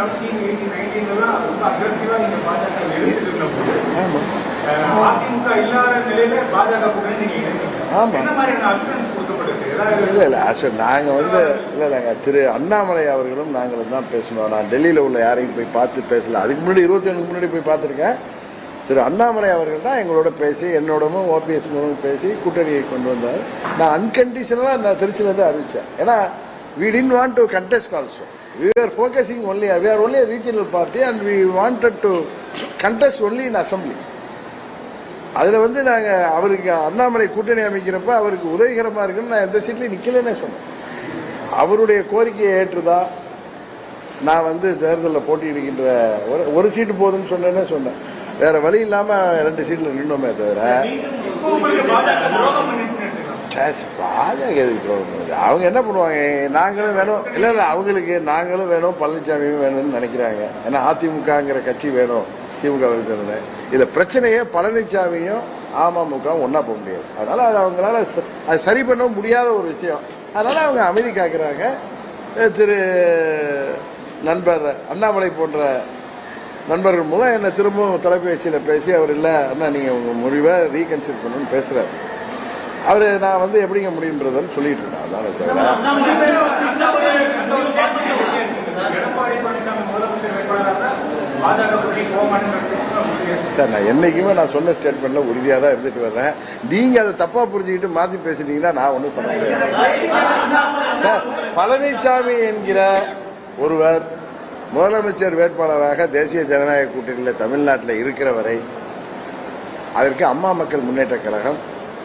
Seventeen eighteen நைன்டீன்லாம் ரொம்ப நீங்க பாஜக அதிமுக இல்லாத நிலையில பாஜக கூட நீங்க இல்லை இல்லை அச நாங்கள் வந்து இல்லை இல்லைங்க திரு அண்ணாமலை அவர்களும் நாங்களும் தான் பேசணும். நான் டெல்லியில் உள்ள யாரையும் போய் பார்த்து பேசல. அதுக்கு முன்னாடி இருபத்தி ஏழுக்கு முன்னாடி போய் பார்த்துருக்கேன். திரு அண்ணாமலை அவர்கள் தான் எங்களோட பேசி என்னோடவும் ஓபிஎஸ் மூலம் பேசி கூட்டணியை கொண்டு வந்தார். நான் அன்கண்டிஷனலாக நான் திருச்சியிலேருந்து அறிவித்தேன் ஏன்னா we didn't want to contest also. We were focusing only we are only a regional party and we wanted to contest only in assembly. அதில் வந்து நாங்கள் அவருக்கு அண்ணாமலை கூட்டணி அமைக்கிறப்ப அவருக்கு உதவிகரமாக இருக்குன்னு நான் எந்த சீட்லையும் நிற்கலன்னே சொன்னேன். அவருடைய கோரிக்கையை ஏற்றுதான் நான் வந்து தேர்தலில் போட்டியிடுகின்ற ஒரு ஒரு சீட்டு போதும்னு சொன்னேன்னு சொன்னேன். வேற வழி இல்லாமல் ரெண்டு சீட்டில் நின்னோமே தவிர. இப்போ பாஜக எதுக்கு அவங்க என்ன பண்ணுவாங்க? நாங்களும் வேணும். இல்ல இல்ல அவங்களுக்கு நாங்களும் வேணும். பழனிசாமியும் வேணும்னு நினைக்கிறாங்க. ஏன்னா அதிமுகங்கிற கட்சி வேணும். திமுக இருக்கிறது இந்த பிரச்சனையே பழனிசாமியும் அமமுக ஒன்னா போக முடியாது. அதனால அது அவங்களால அது சரி பண்ண முடியாத ஒரு விஷயம். அதனால அவங்க அமைதி காக்குறாங்க. திரு நண்பர் அண்ணாமலை போன்ற நண்பர்கள் மூலம் என்ன திரும்பவும் தொலைபேசியில் பேசி அவர் இல்லை அண்ணா நீங்கள் உங்கள் முடிவை ரீகன்சிடர் பண்ணணும்னு பேசுகிறார் அவர் நான் வந்து எப்படிங்க முடியுன்றதுன்னு சொல்லிட்டு தவிர போக மாட்டேங்கிறது சார். நான் என்னைக்குமே நான் சொன்ன ஸ்டேட்மெண்ட்ல உறுதியாக தான் இருந்துட்டு வர்றேன். நீங்க அதை தப்பா புரிஞ்சுக்கிட்டு மாத்தி பேசிட்டீங்கன்னா நான் ஒன்றும் பண்ண முடியாது. சார் பழனிசாமி என்கிற ஒருவர் முதலமைச்சர் வேட்பாளராக தேசிய ஜனநாயக கூட்டணியில் தமிழ்நாட்டில் இருக்கிற வரை அதற்கு அம்மா மக்கள் முன்னேற்ற கழகம்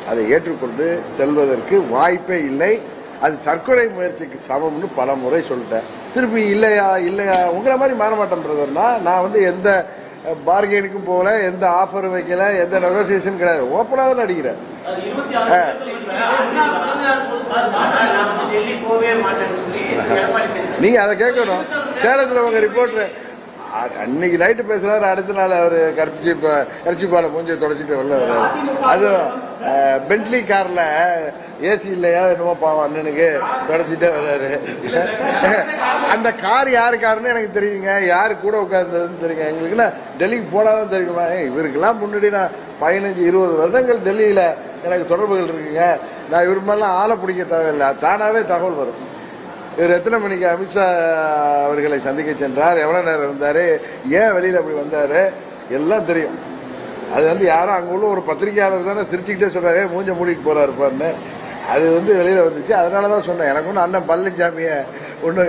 அதை ஏற்றுக்கொண்டு செல்வதற்கு வாய்ப்பே இல்லை. அது தற்கொலை முயற்சிக்கு சமம்னு பல முறை சொல்லிட்டேன். திருப்பி இல்லையா இல்லையா உங்களை மாதிரி மாற மாட்டேன் பிரதர்னா நான் வந்து எந்த பார்கெனுக்கும் போகல எந்த ஆஃபர் வைக்கல எந்த நெகோசியேஷன் கிடையாது. ஓப்பனாக தான் பேசுறாரு. நீங்க அதை கேட்கணும். சேலத்துல உங்க ரிப்போர்ட்டர் அன்னைக்கு நைட்டு பேசுறாரு அடுத்த நாள் அவர் கரிச்சி கரிச்சி பாலை மூஞ்சியை தொடச்சிட்டு வெளில வர்றாரு. அது பென்ட்லி கார்ல ஏசி இல்லையா என்னமோ பாவம் அண்ணனுக்கு தொடச்சிட்டே வர்றாரு. அந்த கார் யாரு காருன்னு எனக்கு தெரியுங்க. யாரு கூட உட்கார்ந்ததுன்னு தெரியுங்க. எங்களுக்குன்னா டெல்லிக்கு போனாதான் தெரியுமா? இவருக்கெல்லாம் முன்னாடி நான் பதினஞ்சு இருபது வருடங்கள் டெல்லியில எனக்கு தொடர்புகள் இருக்குங்க. நான் இவர் மாதிரிலாம் ஆளை பிடிக்க தேவையில்லை. தானாவே தகவல் வரும். இவர் எத்தனை மணிக்கு அமித்ஷா அவர்களை சந்திக்க சென்றார்? எவ்வளோ நேரம் இருந்தார்? ஏன் வெளியில் அப்படி வந்தார்? எல்லாம் தெரியும். அது வந்து யாரும் அங்கே உள்ள ஒரு பத்திரிகையாளர் தானே சிரிச்சுக்கிட்டே சொல்றாரு மூஞ்ச மூடிட்டு போறாரு பாருன்னு. அது வந்து வெளியில் வந்துச்சு. அதனால தான் சொன்னேன். எனக்கு ஒன்று அண்ணன் பழனிசாமிய ஒன்று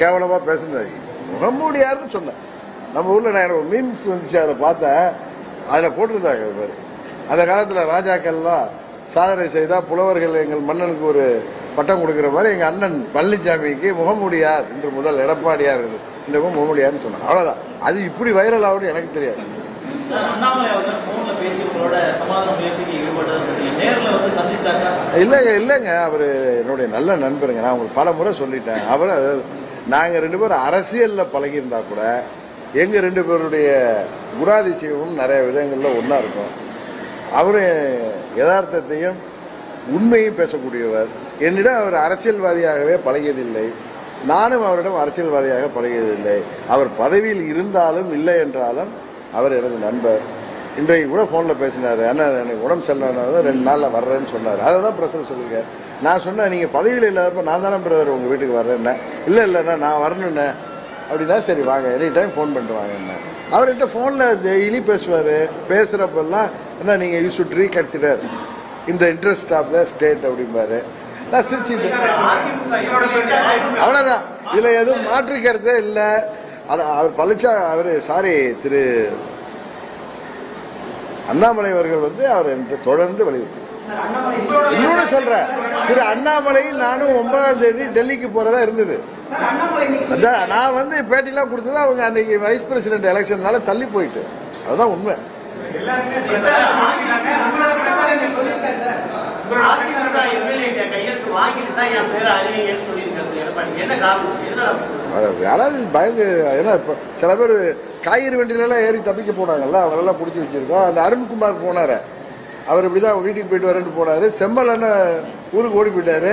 கேவலமாக பேசுனது முகமூடியாருன்னு சொன்னேன். நம்ம ஊரில் நான் எனக்கு ஒரு மீன்ஸ் வந்துச்சு அதில் பார்த்தேன். அதில் போட்டிருந்தாங்க இது அந்த காலத்தில் ராஜாக்கள்லாம் சாதனை செய்தால் புலவர்கள் எங்கள் மன்னனுக்கு ஒரு பட்டம் கொடுக்கிற மாதிரி எங்க அண்ணன் பழனிசாமிக்கு முகமூடியார் என்று முதல் எடப்பாடியார் என்று முகமூடியார்னு சொன்னாங்க. அவ்வளவுதான். அது இப்படி வைரல் ஆகும்னு எனக்கு தெரியாது. இல்லைங்க இல்லைங்க. அவர் என்னுடைய நல்ல நண்பருங்க. நான் உங்களுக்கு பல முறை சொல்லிட்டேன். அவர் நாங்கள் ரெண்டு பேரும் அரசியலில் பழகியிருந்தா கூட எங்கள் ரெண்டு பேருடைய குணாதிசயமும் நிறைய விதங்களில் ஒன்றா இருக்கும். அவர் யதார்த்தத்தையும் உண்மையும் பேசக்கூடியவர். என்னிடம் அவர் அரசியல்வாதியாகவே பழகியதில்லை. நானும் அவரிடம் அரசியல்வாதியாக பழகியதில்லை. அவர் பதவியில் இருந்தாலும் இல்லை என்றாலும் அவர் எனது நண்பர். இன்றைக்கு கூட ஃபோனில் பேசினார். அண்ணா எனக்கு உடம்பு சரியில்லைனாலும் ரெண்டு நாளில் வர்றேன்னு சொன்னார். அதை தான் பிரசர் சொல்லியிருக்கார் நான் சொன்னேன் நீங்கள் பதவியில் இல்லாதப்ப நான் தானே பிரதர் உங்கள் வீட்டுக்கு வர்றேன்னே. இல்லை இல்லைண்ணா நான் வரணுண்ணே அப்படின்னா சரி வாங்க. எனி டைம் ஃபோன் பண்ணிட்டு வாங்கண்ணே அவர்கிட்ட ஃபோனில் டெய்லி பேசுவார். பேசுகிறப்பெல்லாம் என்ன நீங்கள் யூ சுட் ரீகன்சிடர் இந்த இன்ட்ரெஸ்ட் ஆஃப் த ஸ்டேட் அப்படிம்பாரு. நான் சிரிச்சுட்டு அவ்வளோதான் இதில் அவ்வளவுதான். இதுல எதுவும் மாற்று கருத்தே இல்ல அவர் பழனிச்சா அவரு சாரி திரு அண்ணாமலை அவர்கள் வந்து அவர் எனக்கு தொடர்ந்து வலியுறுத்தி. இன்னொன்னு சொல்றேன். திரு அண்ணாமலை நானும் ஒன்பதாம் தேதி டெல்லிக்கு போறதா இருந்தது. அதான் நான் வந்து பேட்டிலாம் கொடுத்தது அவங்க அன்னைக்கு வைஸ் பிரசிடென்ட் எலெக்ஷன்னால தள்ளி போயிட்டு. அதுதான் உண்மை எல்லாருமே பிரச்சாரம் பண்ணிக்கிறாங்க. உங்களோட பிரச்சாரம் நீங்க சொல்லியிருக்கேன் சார் உங்களோட அதிமுக எம்எல்ஏ கையெழுத்து வாங்கிட்டு தான் என் பேரை அறிவிங்கன்னு சொல்லியிருக்காரு எடப்பாடி என்ன காரணம்? யாராவது பயந்து ஏன்னா சில பேர் காய்கறி வண்டியிலலாம் ஏறி தப்பிக்க போனாங்கல்ல அவங்களெல்லாம் பிடிச்சி வச்சிருக்கோம். அந்த அருண்குமார் போனாரு. அவர் இப்படிதான் வீட்டுக்கு போயிட்டு வரேன்னு போனாரு. செம்மல் அண்ணன் ஊருக்கு ஓடி போயிட்டாரு.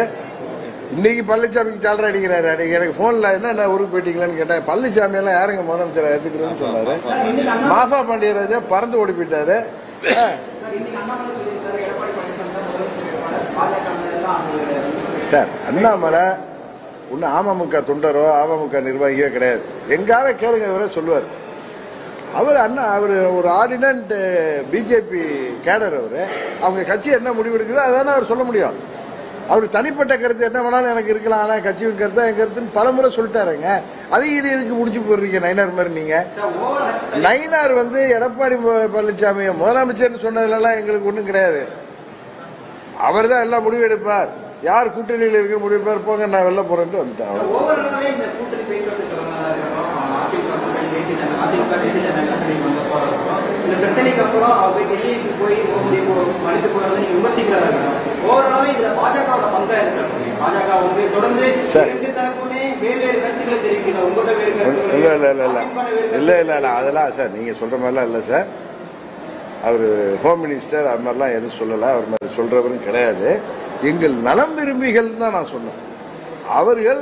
இன்னைக்கு பழனிசாமிக்கு சாலரை அடிக்கிறாரு. அன்னைக்கு எனக்கு போன்ல என்ன என்ன ஊருக்கு போயிட்டீங்களான்னு கேட்டேன் பழனிசாமி எல்லாம் யாருங்க முதலமைச்சர் ஏத்துக்கிறேன்னு சொன்னாரு. மாஃபா பாண்டியராஜா பறந்து ஓடி போயிட்டாரு. சார் அண்ணாமலை ஒன்னும் அமமுக தொண்டரோ அமமுக நிர்வாகியோ கிடையாது. எங்கால கேளுங்க இவரே சொல்லுவார். அவர் அண்ணா அவர் ஒரு ஆர்டினன்ட் பிஜேபி கேடர் அவரு. அவங்க கட்சி என்ன முடிவு எடுக்குதோ அதானே அவர் சொல்ல முடியும். அவர் தனிப்பட்ட கருத்து என்ன வேணாலும் எனக்கு இருக்கலாம். ஆனா கட்சியின் கருத்து என் கருத்துன்னு பலமுறை சொல்லிட்டாருங்க. அதையும் இது இதுக்கு முடிச்சு போடுறீங்க நைனார் மாதிரி நீங்க. நைனார் வந்து எடப்பாடி ப- பழனிசாமி முதலமைச்சர்னு சொன்னதுலலாம் எங்களுக்கு ஒன்றும் கிடையாது. அவர் தான் எல்லாம் முடிவு எடுப்பார் யார் கூட்டணியில் இருக்க முடிவு போங்க நான் வெளில போறேன்ட்டு இல்ல இல்ல இல்ல இல்ல. இல்ல இல்ல அதெல்லாம் சார் நீங்க சொல்ற மாதிரிலாம் இல்ல சார். அவர் ஹோம் மினிஸ்டர் அது மாதிரிலாம் எதுவும் சொல்லலை. அவர் மாதிரி சொல்கிறவரும் கிடையாது. எங்கள் நலம் விரும்பிகள் தான் நான் சொன்னேன். அவர்கள்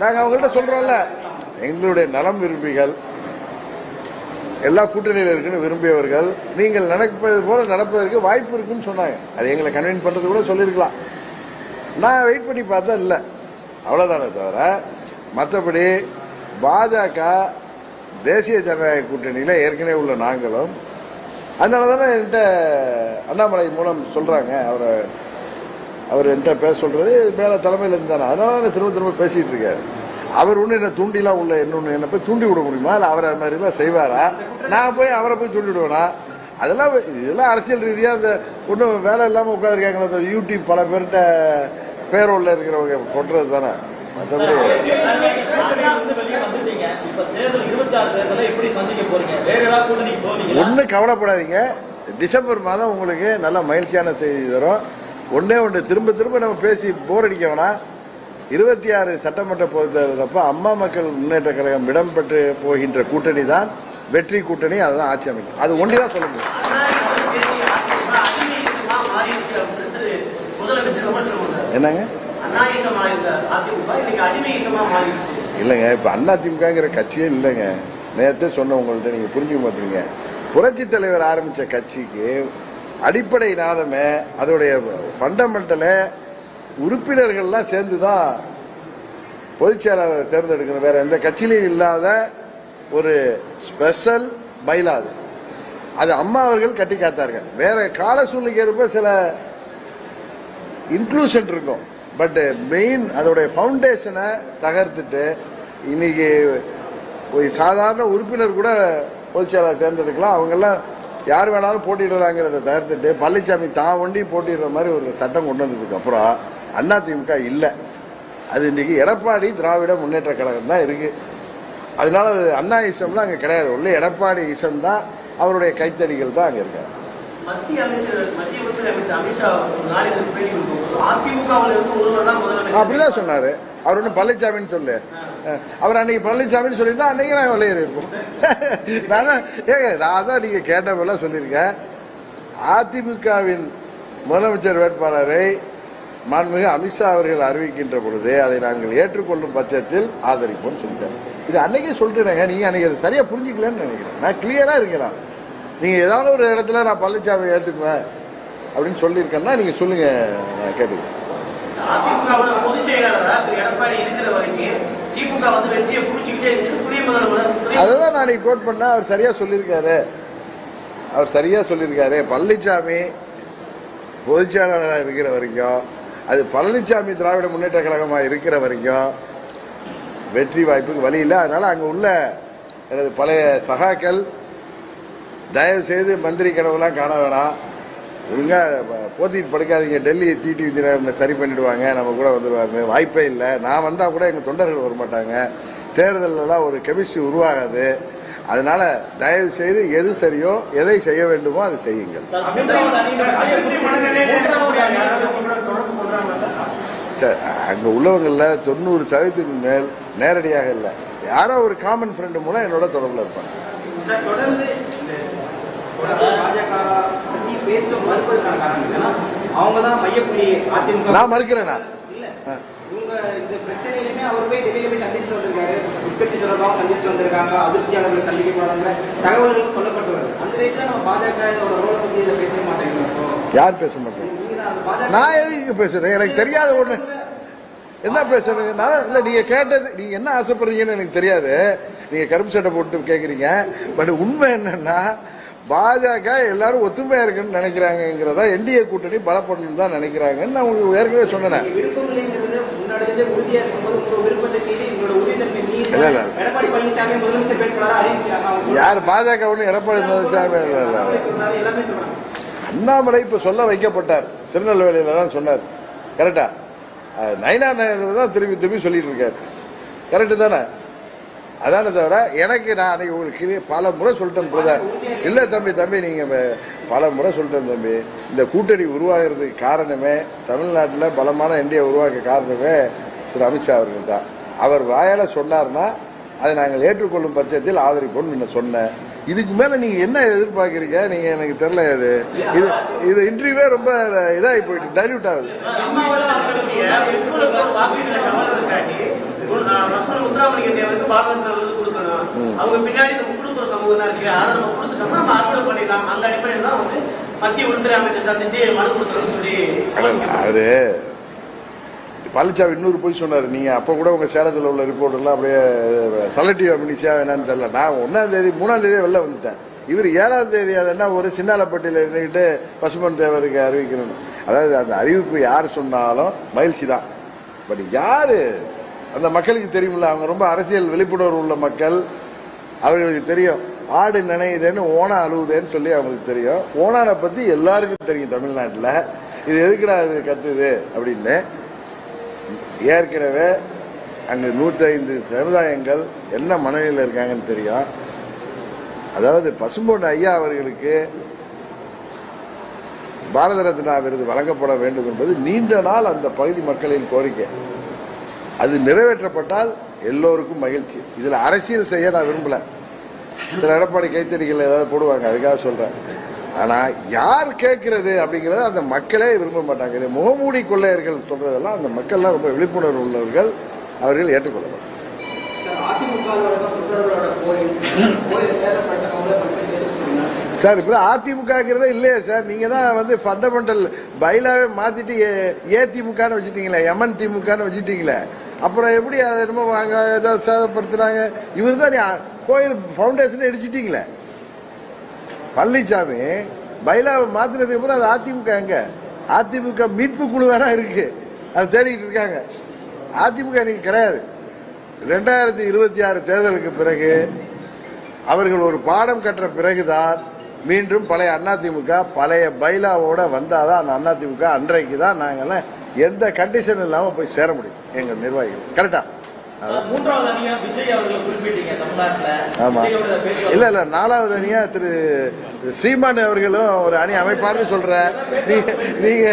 நாங்கள் அவங்கள்ட்ட சொல்கிறோம்ல எங்களுடைய நலம் விரும்பிகள் எல்லா கூட்டணியில் இருக்குன்னு விரும்பியவர்கள் நீங்கள் நடப்பது போல நடப்பதற்கு வாய்ப்பு இருக்குன்னு சொன்னாங்க. அது எங்களை கன்வின் பண்ணுறது கூட சொல்லியிருக்கலாம். நான் வெயிட் பண்ணி பார்த்தா இல்லை. அவ்வளோதானே தவிர மற்றபடி பாஜக தேசிய ஜனநாயக கூட்டணியில் ஏற்கனவே உள்ள நாங்களும் அதனால தானே என்கிட்ட அண்ணாமலை மூலம் சொல்கிறாங்க அவரை அவர் என்கிட்ட பேச சொல்றது மேலே தலைமையில் இருந்தானே அதனால தானே திரும்ப திரும்ப பேசிட்டு இருக்காரு. அவர் ஒன்றும் என்ன தூண்டிலாம் உள்ள இன்னொன்று என்ன போய் தூண்டி விட முடியுமா? இல்லை அவரை மாதிரி தான் செய்வாரா? நான் போய் அவரை போய் தூண்டி விடுவேனா அதெல்லாம் இதெல்லாம் அரசியல் ரீதியாக அந்த ஒன்றும் வேலை இல்லாமல் உட்காந்துருக்காங்களே அந்த யூடியூப் பல பேர்கிட்ட பேரோல்ல இருக்கிறவங்க கொட்டுறது தானே. மற்றபடி ஒன்றும் கவலைப்படாதீங்க. டிசம்பர் மாதம் உங்களுக்கு நல்ல மகிழ்ச்சியான செய்தி தரும். ஒண்ணே ஒன்று திரும்ப திரும்ப நம்ம பேசி போர் அடிக்க வேணாம். இருபத்தி ஆறு சட்டமன்ற பொதுத் தேர்தலப்ப அம்மா மக்கள் முன்னேற்ற கழகம் இடம்பெற்று போகின்ற கூட்டணி தான் வெற்றி கூட்டணி அதுதான் ஆட்சி அமைக்கும் அது ஒன்றி தான் சொல்ல முடியும். என்னங்க? இல்லைங்க இப்ப அண்ணா கட்சியே இல்லைங்க. நேரத்தை சொன்ன உங்கள்ட்ட நீங்க புரிஞ்சுக்க மாட்டீங்க. புரட்சி தலைவர் ஆரம்பிச்ச கட்சிக்கு அடிப்படை நாதமே அதோடைய ஃபண்டமெண்டல உறுப்பினர்கள்லாம் சேர்ந்து தான் பொதுச் செயலாளரை தேர்ந்தெடுக்கணும். வேற எந்த கட்சியிலையும் இல்லாத ஒரு ஸ்பெஷல் பைலா அது அது அம்மா அவர்கள் கட்டி காத்தார்கள். வேற கால சூழ்நிலைக்கு ஏற்ப சில இன்க்ளூஷன் இருக்கும். பட் மெயின் uh, அதோடைய ஃபவுண்டேஷனை தகர்த்துட்டு இன்னைக்கு ஒரு சாதாரண உறுப்பினர் கூட பொதுச்செயலாளர் தேர்ந்தெடுக்கலாம். அவங்கெல்லாம் யார் வேணாலும் போட்டியிடலாங்கிறத தகர்த்துட்டு பழனிசாமி தான் ஒண்டி போட்டிடுற மாதிரி ஒரு சட்டம் கொண்டு வந்ததுக்கு அப்புறம் அண்ணா திமுக இல்லை. அது இன்னைக்கு எடப்பாடி திராவிட முன்னேற்ற கழகம் தான் இருக்கு. அதனால அது அண்ணா இசம்லாம் அங்கே கிடையாது. உள்ள எடப்பாடி இசம் தான் அவருடைய கைத்தடிகள் தான் அங்கே இருக்காங்க. மத்திய அமைச்சர் மத்திய உள்துறை அமைச்சர் அமித்ஷா நாளிதழ் பேட்டி கொடுக்கும்போது அதிமுகவில் இருந்து ஒருவர் தான் முதலமைச்சர் அப்படிதான் சொன்னாரு. அவர் ஒன்றும் பழனிசாமின்னு சொல்லு அவர் அன்னைக்கு பழனிசாமின்னு சொல்லியிருந்தா அன்னைக்கு நான் வெளியே இருப்போம் நான் ஏங்க நான் தான் நீங்க கேட்டப்பெல்லாம் சொல்லியிருக்கேன். அதிமுகவின் முதலமைச்சர் வேட்பாளரை மாண்புமிகு அமித்ஷா அவர்கள் அறிவிக்கின்ற பொழுது அதை நாங்கள் ஏற்றுக்கொள்ளும் பட்சத்தில் ஆதரிப்போம் சொல்லிட்டாரு. இது அன்னைக்கே சொல்லிட்டேங்க நீங்க அன்னைக்கு அதை சரியா புரிஞ்சுக்கலன்னு நினைக்கிறேன். நான் கிளியரா இருக்கிறேன் நீங்க ஏதாவது ஒரு இடத்துல நான் பழனிசாமி ஏத்துக்குவேன் அப்படின்னு சொல்லியிருக்கேன்னா நீங்க சொல்லுங்க நான் கேட்டுக்கிறேன். பொதுச் அதுதான் நான் கோட் பண்ண அவர் சரியா சொல்லியிருக்காரு. அவர் சரியா சொல்லியிருக்காரு. பழனிசாமி பொதுச்செயலாளராக இருக்கிற வரைக்கும் அது பழனிசாமி திராவிட முன்னேற்ற கழகமா இருக்கிற வரைக்கும் வெற்றி வாய்ப்புக்கு வழி இல்லை. அதனால அங்க உள்ள எனது பழைய சகாக்கள் தயவு செய்து மந்திரி கனவுலாம் காண வேணாம். ஒழுங்கா போத்திட்டு படுக்காதீங்க. டெல்லி டிடி விஜயநகர் சரி பண்ணிடுவாங்க. நம்ம கூட வந்துடுவாங்க வாய்ப்பே இல்லை. நான் வந்தா கூட எங்க தொண்டர்கள் வர மாட்டாங்க. தேர்தலெல்லாம் ஒரு கெமிஸ்ட்ரி உருவாகாது. அதனால தயவு செய்து எது சரியோ எதை செய்ய வேண்டுமோ அதை செய்யுங்கள். சார், அங்கே அணியினர் அங்க தொண்ணூறு சதவீதத்துக்கு மேல் நேரடியாக இல்லை. யாரோ ஒரு காமன் ஃப்ரெண்டு மூலம் என்னோட தொடர்பில் இருப்பாங்க சார், தொடர்ந்து இந்த தொடர்ந்து பாஜக பத்தி பேச மறுப்பதற்கான காரணம் என்னன்னா அவங்க தான் மையப்புள்ளி அதிமுக. நான் மறுக்கிறேனா இல்ல. இவங்க இந்த பிரச்சனையிலுமே அவர் போய் டெல்லியில போய் சந்திச்சுட்டு வந்திருக்காரு. உட்கட்சி தொடர்பாக சந்திச்சுட்டு வந்திருக்காங்க. அதிருப்தியாளர்கள் சந்திக்க போறாங்க தகவல்கள் சொல்லப்பட்டு வருது அந்த நேரத்தில் நம்ம பாஜக ரோலை பத்தி இதை பேச மாட்டேங்கிறோம். யார் பேச பாஜக நான் எதுக்கு பேசுறேன் எனக்கு தெரியாத ஒண்ணு. என்ன பேசுறீங்க நான் இல்ல நீங்க கேட்டது நீங்க என்ன ஆசைப்படுறீங்கன்னு எனக்கு தெரியாது. நீங்க கருப்பு சட்டை போட்டு கேக்குறீங்க. பட் உண்மை என்னன்னா பாஜக எல்லாரும் ஒத்துமையா இருக்குன்னு நினைக்கிறாங்கிறதா என்டிஏ கூட்டணி பலப்படணும் தான் நினைக்கிறாங்கன்னு நான் உங்களுக்கு ஏற்கனவே சொன்னேன். இல்ல, யார் பாஜக ஒண்ணு எடப்பாடி பழனிசாமி அண்ணாமலை இப்ப சொல்ல வைக்கப்பட்டார். திருநெல்வேலியில தான் சொன்னார் கரெக்டா நயினா நேரத்தில் தான் திரும்பி திரும்பி சொல்லிட்டு இருக்காரு. கரெக்டு தானே? அதானே தவிர எனக்கு நான் அன்னைக்கு உங்களுக்கு பல முறை சொல்லிட்டேன் பிரதர். இல்லை தம்பி தம்பி நீங்கள் பல முறை சொல்லிட்டேன் தம்பி. இந்த கூட்டணி உருவாகிறதுக்கு காரணமே தமிழ்நாட்டில் பலமான இந்தியா உருவாக்க காரணமே திரு அமித்ஷா அவர்கள் தான். அவர் வாயால் சொன்னார்னா அதை நாங்கள் ஏற்றுக்கொள்ளும் பட்சத்தில் ஆதரிப்போம்னு நான் சொன்னேன். இதுக்கு மேல நீங்க என்ன எதிர்பார்க்கறீங்க? நீங்க எனக்கு தெரியல இது. இது இது இன்டர்வியூவே ரொம்ப இதாகி போயிட்டு டைல்யூட் ஆகுது. அவங்க பின்னாடி இந்த முக்குழுத்துற சமூகம் தான் இருக்கு. அதை நம்ம கொடுத்துட்டோம்னா நம்ம அறுவடை பண்ணிடலாம். அந்த அடிப்படையில் தான் வந்து மத்திய உள்துறை அமைச்சர் சந்திச்சு மனு கொடுத்துருன்னு சொல்லி அவரு பழனிசாமி இன்னொரு போய் சொன்னார் நீங்கள் அப்போ கூட உங்கள் சேலத்தில் உள்ள ரிப்போர்ட்டெல்லாம் அப்படியே சலட்டிவா மினிசியாக என்னன்னு தெரில நான் ஒன்றாம் தேதி மூணாம் தேதி வெளில வந்துட்டேன். இவர் ஏழாம் தேதி அது என்ன ஒரு சின்னாலப்பட்டியில் இருந்துக்கிட்டு பசுமன் தேவருக்கு அறிவிக்கணும் அதாவது அந்த அறிவிப்பு யார் சொன்னாலும் மகிழ்ச்சி தான். பட் யார்? அந்த மக்களுக்கு தெரியுமில்ல அவங்க ரொம்ப அரசியல் விழிப்புணர்வு உள்ள மக்கள். அவர்களுக்கு தெரியும் ஆடு நினையுதுன்னு ஓனா அழுவுதேன்னு சொல்லி அவங்களுக்கு தெரியும். ஓனானை பற்றி எல்லாருக்கும் தெரியும் தமிழ்நாட்டில். இது எதுக்குடா இது கத்துது? அப்படின்னு. ஏற்கனவே அங்கு நூற்றி ஐந்து சமுதாயங்கள் என்ன மனநிலையில் இருக்காங்கன்னு தெரியும். அதாவது பசும்பொன் ஐயா அவர்களுக்கு பாரத ரத்னா விருது வழங்கப்பட வேண்டும் என்பது நீண்ட நாள் அந்த பகுதி மக்களின் கோரிக்கை. அது நிறைவேற்றப்பட்டால் எல்லோருக்கும் மகிழ்ச்சி. இதில் அரசியல் செய்ய நான் விரும்பல. சில எடப்பாடி கைத்தறிகள் ஏதாவது போடுவாங்க அதுக்காக சொல்றேன். ஆனா யார் கேட்கிறது அப்படிங்கறத அந்த மக்களே விரும்ப மாட்டாங்க. இது முகமூடி கொள்ளையர்கள் சொல்றதெல்லாம் அந்த மக்கள்லாம் ரொம்ப விழிப்புணர்வு உள்ளவர்கள் அவர்கள் ஏற்றுக்கொள்ளலாம். சார் இப்ப அதிமுகங்கிறதே இல்லையே சார். நீங்க தான் வந்து ஃபண்டமெண்டல் பைலாவே மாத்திட்டு ஏதிமுகன்னு வச்சுட்டீங்களே எம்என் திமுகன்னு வச்சுட்டீங்களே. அப்புறம் எப்படி அதை என்னமோ வாங்க ஏதோ சேதப்படுத்துறாங்க. இவர் தான் கோயில் ஃபவுண்டேஷன் இடிச்சிட்டீங்களே. பழனிசாமி பைலாவை மாத்தினதுக்கு அப்புறம் அது அதிமுக எங்க? அதிமுக மீட்பு குழு வேணா இருக்கு. அது தேடிட்டு இருக்காங்க. அதிமுக இன்னைக்கு கிடையாது. ரெண்டாயிரத்தி இருபத்தி ஆறு தேர்தலுக்கு பிறகு அவர்கள் ஒரு பாடம் கற்ற பிறகுதான் மீண்டும் பழைய அதிமுக பழைய பைலாவோட வந்தாதான் அந்த அதிமுக அன்றைக்கு தான் நாங்கள்லாம் எந்த கண்டிஷன் இல்லாமல் போய் சேர முடியும். எங்கள் நிர்வாகிகள். கரெக்டா மூன்றாவது அணியா விஜய் அவர்களை குறிப்பிட்டீங்க தமிழ்நாட்டுல. ஆமா. இல்ல இல்ல நாலாவது அணியா திரு ஸ்ரீமான் அவர்களும் ஒரு அணி அமைப்பார்னு சொல்ற. நீங்க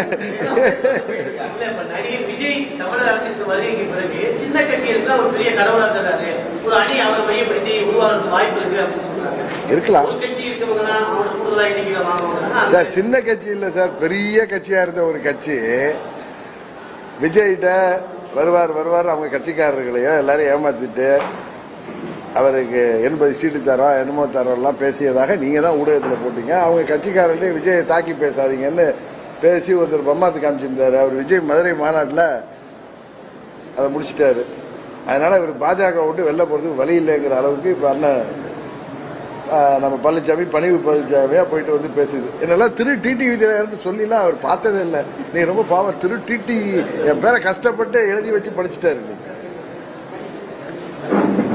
விஜய் தமிழக அரசுக்கு வருகைக்கு பிறகு சின்ன கட்சிகளுக்கு ஒரு பெரிய கடவுளா தர்றாரு ஒரு அணி அவரை மையப்படுத்தி உருவாகிறதுக்கு வாய்ப்பு இருக்கு அப்படின்னு சொல்றாங்க. இருக்கலாம். கட்சி சார் சின்ன கட்சி இல்ல சார். பெரிய கட்சியா இருந்த ஒரு கட்சி விஜய்கிட்ட வருவார் வருவார். அவங்க கட்சிக்காரர்களையும் எல்லாரும் ஏமாத்திட்டு அவருக்கு எண்பது சீட்டு தரோம் என்னமோ தரோம் எல்லாம் பேசியதாக நீங்கள் தான் ஊடகத்தில் போட்டீங்க. அவங்க கட்சிக்காரர்களே விஜயை தாக்கி பேசாதீங்கன்னு பேசி ஒருத்தர் பம்மாத்து காமிச்சிருந்தாரு. அவர் விஜய் மதுரை மாநாட்டில் அதை முடிச்சிட்டாரு. அதனால இவர் பாஜக விட்டு வெளில போகிறதுக்கு வழி இல்லைங்கிற அளவுக்கு இப்போ அண்ணன் நம்ம பழனிசாமி பணிவு பழனிசாமியா போயிட்டு வந்து பேசுது என்னெல்லாம் திரு டிடி விஜயன்னு சொல்லிலாம் அவர் பார்த்ததே இல்லை. நீ ரொம்ப பாவம் திரு டிடி என் பேரை கஷ்டப்பட்டு எழுதி வச்சு படிச்சுட்டாரு